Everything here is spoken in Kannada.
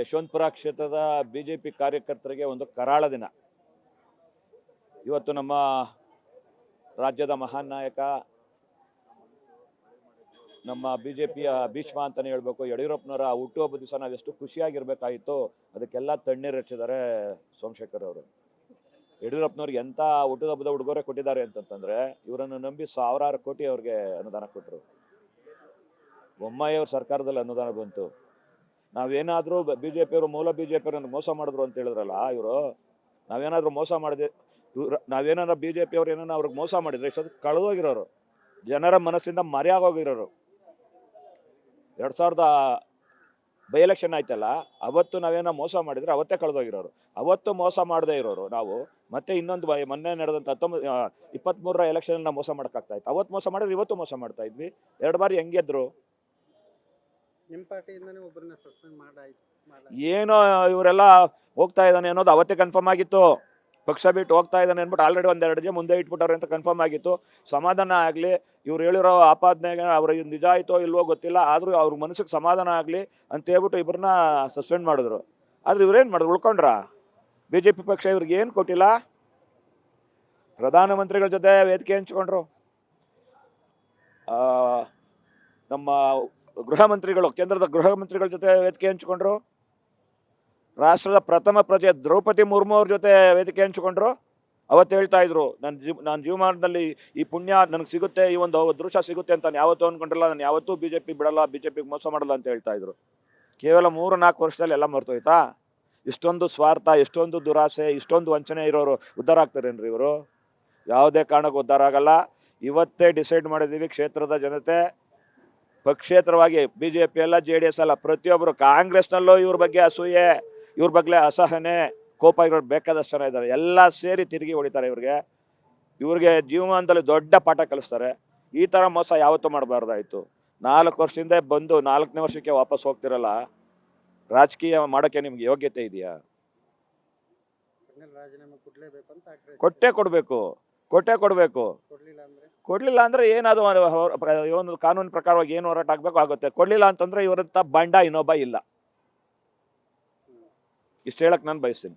ಯಶವಂತಪುರ ಕ್ಷೇತ್ರದ ಬಿ ಜೆ ಕಾರ್ಯಕರ್ತರಿಗೆ ಒಂದು ಕರಾಳ ದಿನ. ಇವತ್ತು ನಮ್ಮ ರಾಜ್ಯದ ಮಹಾನ್ ನಾಯಕ, ನಮ್ಮ ಬಿ ಜೆ ಪಿಯ ಭೀಷ್ಮ ಅಂತಲೇ ಹೇಳ್ಬೇಕು, ಯಡಿಯೂರಪ್ಪನವರ ಹುಟ್ಟುಹಬ್ಬ ದಿವಸ ನಾವು ಎಷ್ಟು ಖುಷಿಯಾಗಿರ್ಬೇಕಾಗಿತ್ತು ಅದಕ್ಕೆಲ್ಲ ತಣ್ಣೀರು ಹಚ್ಚಿದ್ದಾರೆ ಸೋಮಶೇಖರ್ ಅವರು. ಯಡಿಯೂರಪ್ಪನವ್ರಿಗೆ ಎಂಥ ಹುಟ್ಟುಹಬ್ಬದ ಉಡುಗೊರೆ ಕೊಟ್ಟಿದ್ದಾರೆ ಅಂತಂತಂದ್ರೆ ಇವರನ್ನು ನಂಬಿ ಸಾವಿರಾರು ಕೋಟಿ ಅವ್ರಿಗೆ ಅನುದಾನ ಕೊಟ್ಟರು ಬೊಮ್ಮಾಯಿ ಅವ್ರ ಸರ್ಕಾರದಲ್ಲಿ ಅನುದಾನ ಬಂತು. ನಾವೇನಾದರೂ ಬಿ ಜೆ ಪಿಯವರು ಮೂಲ ಬಿ ಜೆ ಪಿಯವ್ರನ್ನ ಮೋಸ ಮಾಡಿದ್ರು ಅಂತ ಹೇಳಿದ್ರಲ್ಲ ಇವರು, ನಾವೇನಾದರೂ ಮೋಸ ಮಾಡಿದೆ ನಾವೇನಾದ್ರು ಬಿ ಜೆ ಪಿಯವ್ರು ಏನಾರು ಅವ್ರಿಗೆ ಮೋಸ ಮಾಡಿದ್ರೆ ಇಷ್ಟೊತ್ತು ಕಳೆದೋಗಿರೋರು, ಜನರ ಮನಸ್ಸಿಂದ ಮರೆಯಾಗೋಗಿರೋರು ಎರಡು ಸಾವಿರದ ಬೈ ಎಲೆಕ್ಷನ್ ಆಯ್ತಲ್ಲ, ಅವತ್ತು ನಾವೇನೋ ಮೋಸ ಮಾಡಿದರೆ ಅವತ್ತೇ ಕಳೆದೋಗಿರೋರು. ಅವತ್ತು ಮೋಸ ಮಾಡದೇ ಇರೋರು ನಾವು, ಮತ್ತೆ ಇನ್ನೊಂದು ಬಾಯಿ ಮೊನ್ನೆ ನಡೆದಂಥ ಹತ್ತೊಂಬತ್ತು ಇಪ್ಪತ್ತ್ಮೂರರ ಎಲೆಕ್ಷನ್ ನಾವು ಮೋಸ ಮಾಡೋಕ್ಕಾಗ್ತಾಯಿತ್ತು ಅವತ್ತು ಮೋಸ ಮಾಡಿದ್ರೆ ಇವತ್ತು ಮೋಸ ಮಾಡ್ತಾ ಇದ್ವಿ. ಎರಡು ಬಾರಿ ಹೆಂಗೆದ್ರು? ಏನೋ ಇವರೆಲ್ಲ ಹೋಗ್ತಾ ಇದ್ದಾನೆ ಅನ್ನೋದು ಅವತ್ತೇ ಕನ್ಫರ್ಮ್ ಆಗಿತ್ತು. ಪಕ್ಷ ಬಿಟ್ಟು ಹೋಗ್ತಾ ಇದ್ದಾನೆ ಅಂದ್ಬಿಟ್ಟು ಆಲ್ರೆಡಿ ಒಂದೆರಡು ದಿನ ಮುಂದೆ ಇಟ್ಬಿಟ್ಟವ್ರೆ ಅಂತ ಕನ್ಫರ್ಮ್ ಆಗಿತ್ತು. ಸಮಾಧಾನ ಆಗಲಿ, ಇವ್ರು ಹೇಳಿರೋ ಆಪಾದನೆಗೆ ಅವ್ರ ನಿಜ ಆಯಿತೋ ಇಲ್ವೋ ಗೊತ್ತಿಲ್ಲ, ಆದರೂ ಅವ್ರ ಮನಸ್ಸಿಗೆ ಸಮಾಧಾನ ಆಗಲಿ ಅಂತ ಹೇಳ್ಬಿಟ್ಟು ಇಬ್ಬರನ್ನ ಸಸ್ಪೆಂಡ್ ಮಾಡಿದ್ರು. ಆದ್ರೆ ಇವ್ರೇನು ಮಾಡಿದ್ರು? ಉಳ್ಕೊಂಡ್ರ? ಬಿ ಜೆ ಪಿ ಪಕ್ಷ ಇವ್ರಿಗೆ ಏನು ಕೊಟ್ಟಿಲ್ಲ? ಪ್ರಧಾನಮಂತ್ರಿಗಳ ಜೊತೆ ವೇದಿಕೆ ಹಂಚ್ಕೊಂಡ್ರು. ನಮ್ಮ ಗೃಹ ಮಂತ್ರಿಗಳು, ಕೇಂದ್ರದ ಗೃಹ ಮಂತ್ರಿಗಳ ಜೊತೆ ವೇದಿಕೆ ಹಂಚಿಕೊಂಡ್ರು? ರಾಷ್ಟ್ರದ ಪ್ರಥಮ ಪ್ರಜೆ ದ್ರೌಪದಿ ಮುರ್ಮು ಅವ್ರ ಜೊತೆ ವೇದಿಕೆ ಹಂಚಿಕೊಂಡ್ರು? ಅವತ್ತು ಹೇಳ್ತಾ ಇದ್ರು ನನ್ನ ಜೀವ ನನ್ನ ಜೀವಮಾನದಲ್ಲಿ ಈ ಪುಣ್ಯ ನನಗೆ ಸಿಗುತ್ತೆ, ಈ ಒಂದು ದೃಶ್ಯ ಸಿಗುತ್ತೆ ಅಂತ ನಾನು ಯಾವತ್ತೂ ಅನ್ಕೊಂಡಿರಲ್ಲ ನಾನು ಯಾವತ್ತೂ ಬಿ ಜೆ ಪಿ ಬಿಡಲ್ಲ ಬಿ ಜೆ ಪಿಗೆ ಮೋಸ ಮಾಡಲ್ಲ ಅಂತ ಹೇಳ್ತಾ ಇದ್ರು. ಕೇವಲ ಮೂರು ನಾಲ್ಕು ವರ್ಷದಲ್ಲಿ ಎಲ್ಲ ಮರ್ತೋಯ್ತಾ? ಇಷ್ಟೊಂದು ಸ್ವಾರ್ಥ ಎಷ್ಟೊಂದು ದುರಾಸೆ, ಇಷ್ಟೊಂದು ವಂಚನೆ ಇರೋರು ಉದ್ಧಾರ ಆಗ್ತಾರೇನ್ರಿ ಇವರು? ಯಾವುದೇ ಕಾರಣಕ್ಕೂ ಉದ್ಧಾರ ಆಗಲ್ಲ. ಇವತ್ತೇ ಡಿಸೈಡ್ ಮಾಡಿದ್ದೀವಿ ಕ್ಷೇತ್ರದ ಜನತೆ ಪಕ್ಷೇತರವಾಗಿ ಬಿ ಜೆ ಪಿ ಅಲ್ಲ ಜೆ ಡಿ ಎಸ್ ಅಲ್ಲ ಪ್ರತಿಯೊಬ್ಬರು ಕಾಂಗ್ರೆಸ್ನಲ್ಲೂ ಇವ್ರ ಬಗ್ಗೆ ಅಸೂಯೆ ಇವ್ರ ಬಗ್ಗೆ ಅಸಹನೆ ಕೋಪ ಇರೋರು ಬೇಕಾದಷ್ಟು ಜನ ಇದ್ದಾರೆ. ಎಲ್ಲ ಸೇರಿ ತಿರುಗಿ ಹೊಡಿತಾರೆ ಇವ್ರಿಗೆ. ಇವ್ರಿಗೆ ಜೀವಮಾನದಲ್ಲಿ ದೊಡ್ಡ ಪಾಠ ಕಲಿಸ್ತಾರೆ. ಈ ಥರ ಮೋಸ ಯಾವತ್ತೂ ಮಾಡಬಾರ್ದಾಯ್ತು. ನಾಲ್ಕು ವರ್ಷದಿಂದ ಬಂದು ನಾಲ್ಕನೇ ವರ್ಷಕ್ಕೆ ವಾಪಸ್ ಹೋಗ್ತಿರಲ್ಲ ರಾಜಕೀಯ ಮಾಡೋಕ್ಕೆ ನಿಮ್ಗೆ ಯೋಗ್ಯತೆ ಇದೆಯಾ? ಕೊಟ್ಟೆ ಕೊಡಬೇಕು. ಕೊಟ್ಟೆ ಕೊಡಬೇಕು. ಕೊಡಲಿಲ್ಲ ಅಂದ್ರೆ? ಕೊಡ್ಲಿಲ್ಲ ಅಂದ್ರೆ ಏನದು ಏನು ಕಾನೂನು ಪ್ರಕಾರವಾಗಿ ಏನು ಹೋರಾಟ ಆಗಬೇಕು ಆಗುತ್ತೆ. ಕೊಡಲಿಲ್ಲ ಅಂತಂದ್ರೆ ಇವರಂತ ಬಂಡ ಇನ್ನೊಬ್ಬ ಇಲ್ಲ. ಇಷ್ಟು ಹೇಳಕ್ ನಾನು ಬಯಸ್ತೀನಿ.